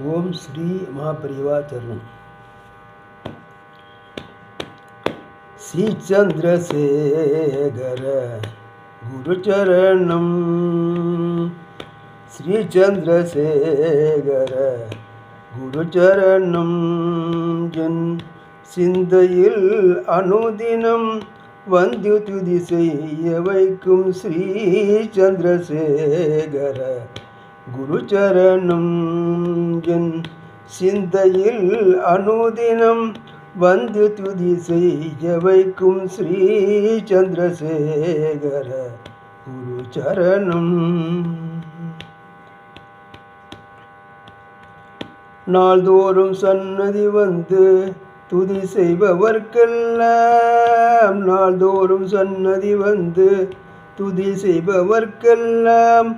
ஓம் ஸ்ரீ மகாபரிவா சரணம். ஸ்ரீ சந்திரசேகர குருச்சரணம் ஸ்ரீ சந்திரசேகர குருச்சரணம் என் சிந்தையில் அனுதினம் வந்து துதி செய்ய வைக்கும் ஸ்ரீ சந்திரசேகர குருச்சரணும். என் சிந்தையில் அனுதினம் வந்து துதி செய்ய வைக்கும் ஸ்ரீ சந்திரசேகர குருச்சரணும். நாள்தோறும் சன்னதி வந்து துதி செய்பவர்க்கெல்லாம் நாள்தோறும் சன்னதி வந்து துதி செய்பவர்க்கெல்லாம்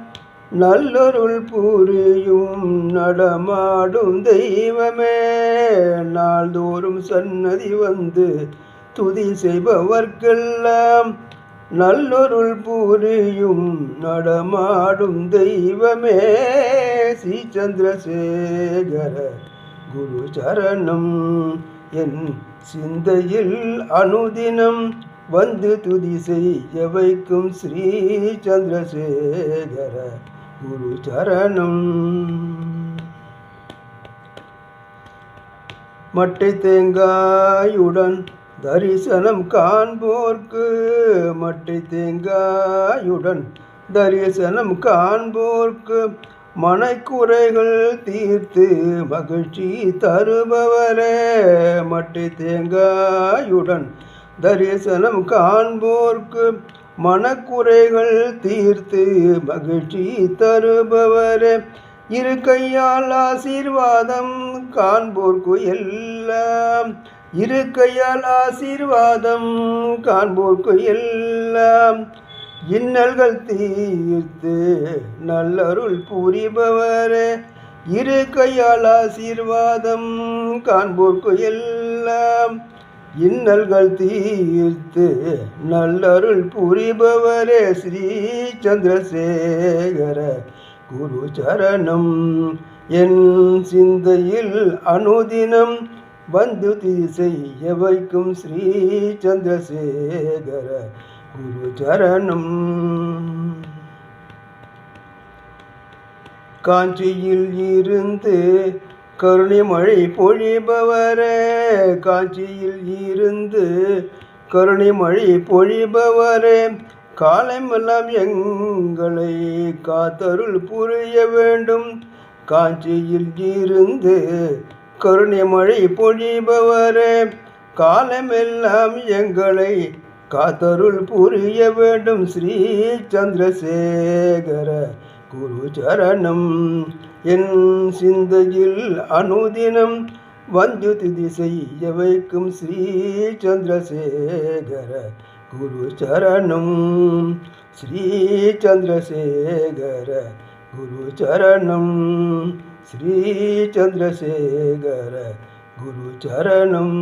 நல்லொருள் புரியும் நடமாடும் தெய்வமே. நாள்தோறும் சன்னதி வந்து துதி செய்பவர்க்கெல்லாம் நல்லொருள் புரியும் நடமாடும் தெய்வமே. ஸ்ரீ சந்திரசேகர குரு சரணம் என் சிந்தையில் அனுதினம் வந்து துதி செய்ய வைக்கும் ஸ்ரீ சந்திரசேகர குரு சரணம். மட்டை தேங்காயுடன் தரிசனம் காண்போர்க்கு. மட்டை தேங்காயுடன் தரிசனம் காண்போர்க்கு. மனைக்குறைகள் தீர்த்து மகிழ்ச்சி தருபவரே. மட்டை தேங்காயுடன் தரிசனம் காண்போர்க்கு. மனக்குறைகள் தீர்த்து மகிழ்ச்சி தருபவரே. இரு கையால் ஆசீர்வாதம் காண்போர்க்கு எல்லாம் இரு கையால் ஆசீர்வாதம் காண்போர்க்கு எல்லாம் இன்னல்கள் தீர்த்து நல்லருள் புரிபவரே. இரு கையால் ஆசீர்வாதம் காண்போர்க்கு எல்லாம் இன்னல்கள் தீர்த்து நல்லருள் புரிபவரே ஸ்ரீ சந்திரசேகர குரு சரணம். என் சிந்தையில் அனுதினம் வந்து துதி செய்ய வைக்கும் ஸ்ரீ சந்திரசேகர குரு சரணம். காஞ்சியில் இருந்து கருணைமழை பொழிபவரே காஞ்சியில் இருந்து கருணைமழை பொழிபவரே காலமெல்லாம் எங்களை காத்தருள் புரிய வேண்டும். காஞ்சியில் இருந்து கருணைமழை பொழிபவரே காலமெல்லாம் எங்களை காத்தருள் புரிய வேண்டும். ஸ்ரீ சந்திரசேகர குரு சரணம் என் சிந்தையில் அனுதினம் வந்து துதி செய்ய வைக்கும் ஸ்ரீ சந்திரசேகர குரு சரணம் ஸ்ரீ சந்திரசேகர குரு சரணம் ஸ்ரீ சந்திரசேகர குரு சரணம்